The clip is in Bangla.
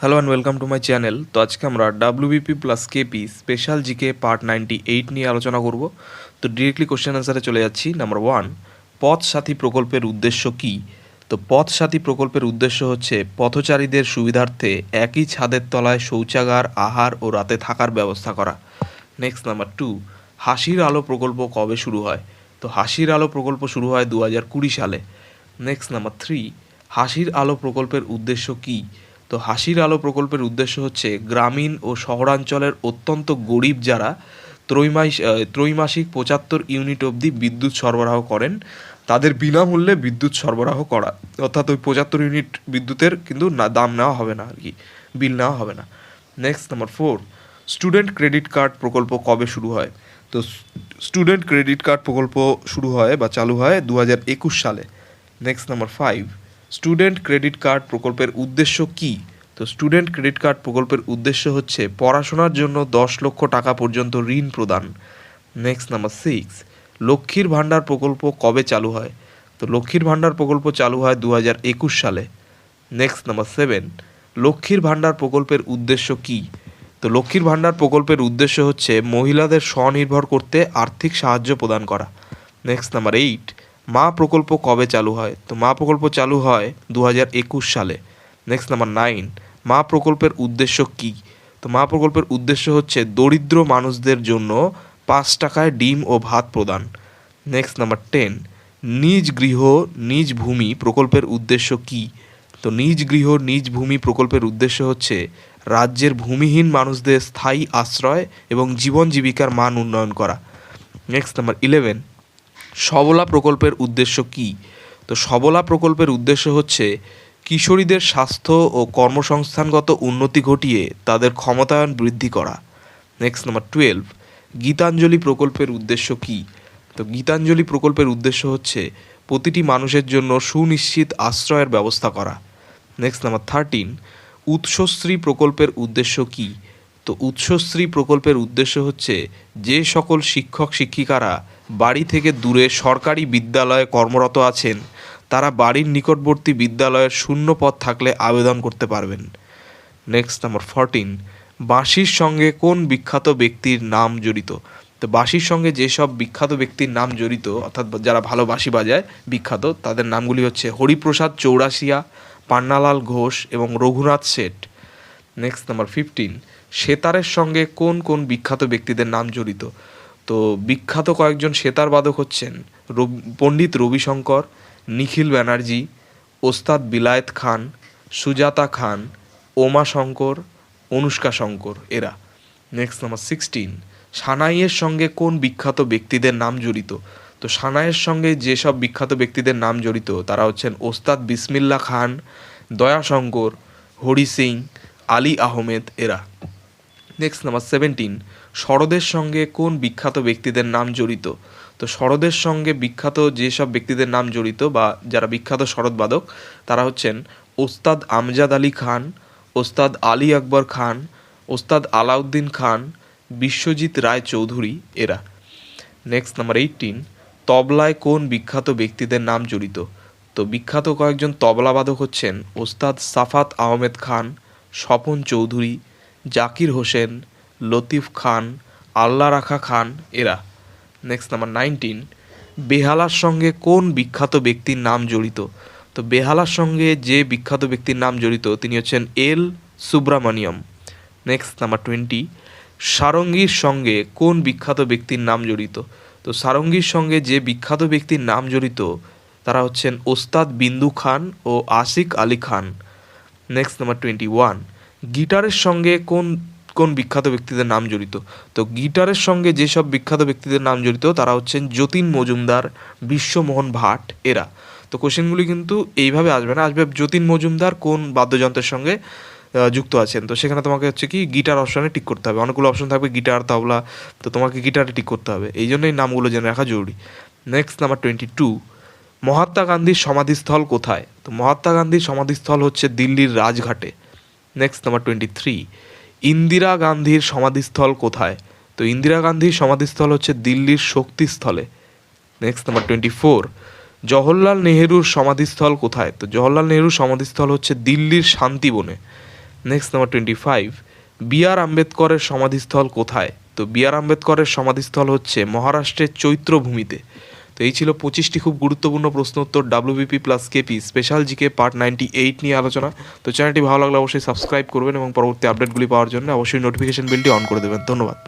Hello and welcome to my channel তো আজকে আমরা WBP plus KP special GK part ninety eight নিয়ে আলোচনা করব। তো ডিরেক্টলি কোশ্চেন অ্যান্সারে চলে যাচ্ছি। নাম্বার ওয়ান পথ সাথী প্রকল্পের উদ্দেশ্য কী? তো পথ সাথী প্রকল্পের উদ্দেশ্য হচ্ছে পথচারীদের সুবিধার্থে একই ছাদের তলায় শৌচাগার, আহার ও রাতে থাকার ব্যবস্থা করা। নেক্সট নাম্বার টু হাসির আলো প্রকল্প কবে শুরু হয়? তো হাসির আলো প্রকল্প শুরু হয় দু হাজার কুড়ি সালে। নেক্সট নাম্বার থ্রি হাসির আলো প্রকল্পের উদ্দেশ্য কী? তো হাসির আলো প্রকল্পের উদ্দেশ্য হচ্ছে গ্রামীণ ও শহরাঞ্চলের অত্যন্ত গরিব যারা ত্রৈমাস ত্রৈমাসিক পঁচাত্তর ইউনিট অবধি বিদ্যুৎ সরবরাহ করেন, তাদের বিনামূল্যে বিদ্যুৎ সরবরাহ করা, অর্থাৎ ওই পঁচাত্তর ইউনিট বিদ্যুতের কিন্তু না, দাম নেওয়া হবে না আর কি, বিল নেওয়া হবে না। Next number four student credit card প্রকল্প কবে শুরু হয়? তো স্টুডেন্ট ক্রেডিট কার্ড প্রকল্প শুরু হয় বা চালু হয় দু হাজার একুশ সালে। Next number five student credit card প্রকল্পের উদ্দেশ্য কী? তো স্টুডেন্ট ক্রেডিট কার্ড প্রকল্পের উদ্দেশ্য হচ্ছে পড়াশোনার জন্য দশ লক্ষ টাকা পর্যন্ত ঋণ প্রদান। নেক্সট নাম্বার সিক্স লক্ষ্মীর ভাণ্ডার প্রকল্প কবে চালু হয়? তো লক্ষ্মীর ভাণ্ডার প্রকল্প চালু হয় দু হাজার একুশ সালে। নেক্সট নাম্বার সেভেন লক্ষ্মীর ভাণ্ডার প্রকল্পের উদ্দেশ্য কী? তো লক্ষ্মীর ভাণ্ডার প্রকল্পের উদ্দেশ্য হচ্ছে মহিলাদের স্বনির্ভর করতে আর্থিক সাহায্য প্রদান করা। নেক্সট নাম্বার এইট মা প্রকল্প কবে চালু হয়? তো মা প্রকল্প চালু হয় দু হাজার একুশ সালে। নেক্সট নাম্বার নাইন মা প্রকল্পের উদ্দেশ্য কী? তো মা প্রকল্পের উদ্দেশ্য হচ্ছে দরিদ্র মানুষদের জন্য পাঁচ টাকায় ডিম ও ভাত প্রদান। নেক্সট নাম্বার টেন নিজ গৃহ, নিজ ভূমি প্রকল্পের উদ্দেশ্য কী? তো নিজ গৃহ, নিজ ভূমি প্রকল্পের উদ্দেশ্য হচ্ছে রাজ্যের ভূমিহীন মানুষদের স্থায়ী আশ্রয় এবং জীবন জীবিকার মান উন্নয়ন করা। নেক্সট নাম্বার ইলেভেন সবলা প্রকল্পের উদ্দেশ্য কী? তো সবলা প্রকল্পের উদ্দেশ্য হচ্ছে, কিশোরীদের স্বাস্থ্য ও কর্মসংস্থানগত উন্নতি ঘটিয়ে তাদের ক্ষমতায়ন বৃদ্ধি করা। নেক্সট নাম্বার টুয়েলভ গীতাঞ্জলি প্রকল্পের উদ্দেশ্য কী? তো গীতাঞ্জলি প্রকল্পের উদ্দেশ্য হচ্ছে, প্রতিটি মানুষের জন্য সুনিশ্চিত আশ্রয়ের ব্যবস্থা করা। নেক্সট নাম্বার থার্টিন উৎসশ্রী প্রকল্পের উদ্দেশ্য কী? তো উৎসশ্রী প্রকল্পের উদ্দেশ্য হচ্ছে যে সকল শিক্ষক শিক্ষিকারা বাড়ি থেকে দূরে সরকারি বিদ্যালয়ে কর্মরত আছেন, তারা বাড়ির নিকটবর্তী বিদ্যালয়ের শূন্য পদ থাকলে আবেদন করতে পারবেন। নেক্সট নাম্বার ফরটিন বাঁশির সঙ্গে কোন বিখ্যাত ব্যক্তির নাম জড়িত? তো বাঁশির সঙ্গে যেসব বিখ্যাত ব্যক্তির নাম জড়িত, অর্থাৎ যারা ভালো বাঁশি বাজায়, বিখ্যাত, তাদের নামগুলি হচ্ছে হরিপ্রসাদ চৌরাসিয়া পান্নালাল ঘোষ এবং Raghunath Sheth. Next number fifteen সেতারের সঙ্গে কোন কোন বিখ্যাত ব্যক্তিদের নাম জড়িত? তো বিখ্যাত কয়েকজন সেতার বাদক হচ্ছেন পণ্ডিত রবিশঙ্কর, নিখিল ব্যানার্জি, ওস্তাদ বিলায়েত খান, সুজাতা খান, ওমা শঙ্কর, অনুষ্কা শঙ্কর, এরা। নেক্সট নাম্বার সিক্সটিন সানাইয়ের সঙ্গে কোন বিখ্যাত ব্যক্তিদের নাম জড়িত? তো সানাইয়ের সঙ্গে যেসব বিখ্যাত ব্যক্তিদের নাম জড়িত, তারা হচ্ছেন ওস্তাদ বিসমিল্লা খান, দয়াশঙ্কর, হরি সিং, আলী আহমেদ, এরা। নেক্সট নাম্বার সেভেন্টিন শরদের সঙ্গে কোন বিখ্যাত ব্যক্তিদের নাম জড়িত? তো শরদের সঙ্গে বিখ্যাত যেসব ব্যক্তিদের নাম জড়িত বা যারা বিখ্যাত শরৎবাদক তারা হচ্ছেন ওস্তাদ আমজাদ আলী খান, ওস্তাদ আলী আকবর খান, ওস্তাদ আলাউদ্দিন খান, বিশ্বজিৎ রায় চৌধুরী এরা। নেক্সট নাম্বার এইটিন তবলায় কোন বিখ্যাত ব্যক্তিদের নাম জড়িত? তো বিখ্যাত কয়েকজন তবলাবাদক হচ্ছেন ওস্তাদ সাফাত আহমেদ খান, স্বপন চৌধুরী জাকির হোসেন, লতিফ খান, আল্লাহ রাখা খান, এরা। নেক্সট নাম্বার নাইনটিন বেহালার সঙ্গে কোন বিখ্যাত ব্যক্তির নাম জড়িত? তো বেহালার সঙ্গে যে বিখ্যাত ব্যক্তির নাম জড়িত, তিনি হচ্ছেন L Subramaniam next number twenty সারঙ্গীর সঙ্গে কোন বিখ্যাত ব্যক্তির নাম জড়িত? তো সারঙ্গীর সঙ্গে যে বিখ্যাত ব্যক্তির নাম জড়িত, তারা হচ্ছেন ওস্তাদ বিন্দু খান ও Ashiq Ali Khan. Next number twenty one গিটারের সঙ্গে কোন কোন বিখ্যাত ব্যক্তিদের নাম জড়িত? তো গিটারের সঙ্গে যেসব বিখ্যাত ব্যক্তিদের নাম জড়িত, তারা হচ্ছেন যতীন মজুমদার, বিশ্বমোহন ভাট, এরা। তো কোশ্চেনগুলি কিন্তু এইভাবে আসবে না। আসবে যতীন মজুমদার কোন বাদ্যযন্ত্রের সঙ্গে যুক্ত আছেন? তো সেখানে তোমাকে হচ্ছে কি গিটার অপশানে টিক করতে হবে। অনেকগুলো অপশন থাকবে, গিটার, তবলা, তো তোমাকে গিটারে টিক করতে হবে। এই জন্যই নামগুলো জেনে রাখা জরুরি। Next number twenty two Mahatma গান্ধীর সমাধিস্থল কোথায়? তো মহাত্মা গান্ধীর সমাধিস্থল হচ্ছে দিল্লির রাজঘাটে। Next number twenty three Indira গান্ধীর সমাধিস্থল কোথায়? তো ইন্দিরা গান্ধীর সমাধিস্থল হচ্ছে দিল্লির শক্তিস্থলে। Next number twenty four Jawaharlal নেহেরুর সমাধিস্থল কোথায়? তো জওহরলাল নেহেরুর সমাধিস্থল হচ্ছে দিল্লির শান্তিবনে। Next number twenty five B R আম্বেদকরের সমাধিস্থল কোথায়? তো বি আর আম্বেদকরের সমাধিস্থল হচ্ছে মহারাষ্ট্রের চৈত্রভূমিতে। তো এই ছিল পঁচিশটি খুব গুরুত্বপূর্ণ প্রশ্ন উত্তর WBP plus KP special GK part ninety eight নিয়ে আলোচনা। তো চ্যানেলটি ভালো লাগলে অবশ্যই সাবস্ক্রাইব করবেন এবং পরবর্তী আপডেটগুলি পাওয়ার জন্য অবশ্যই নোটিফিকেশন বিলটি অন করে দেবেন। ধন্যবাদ।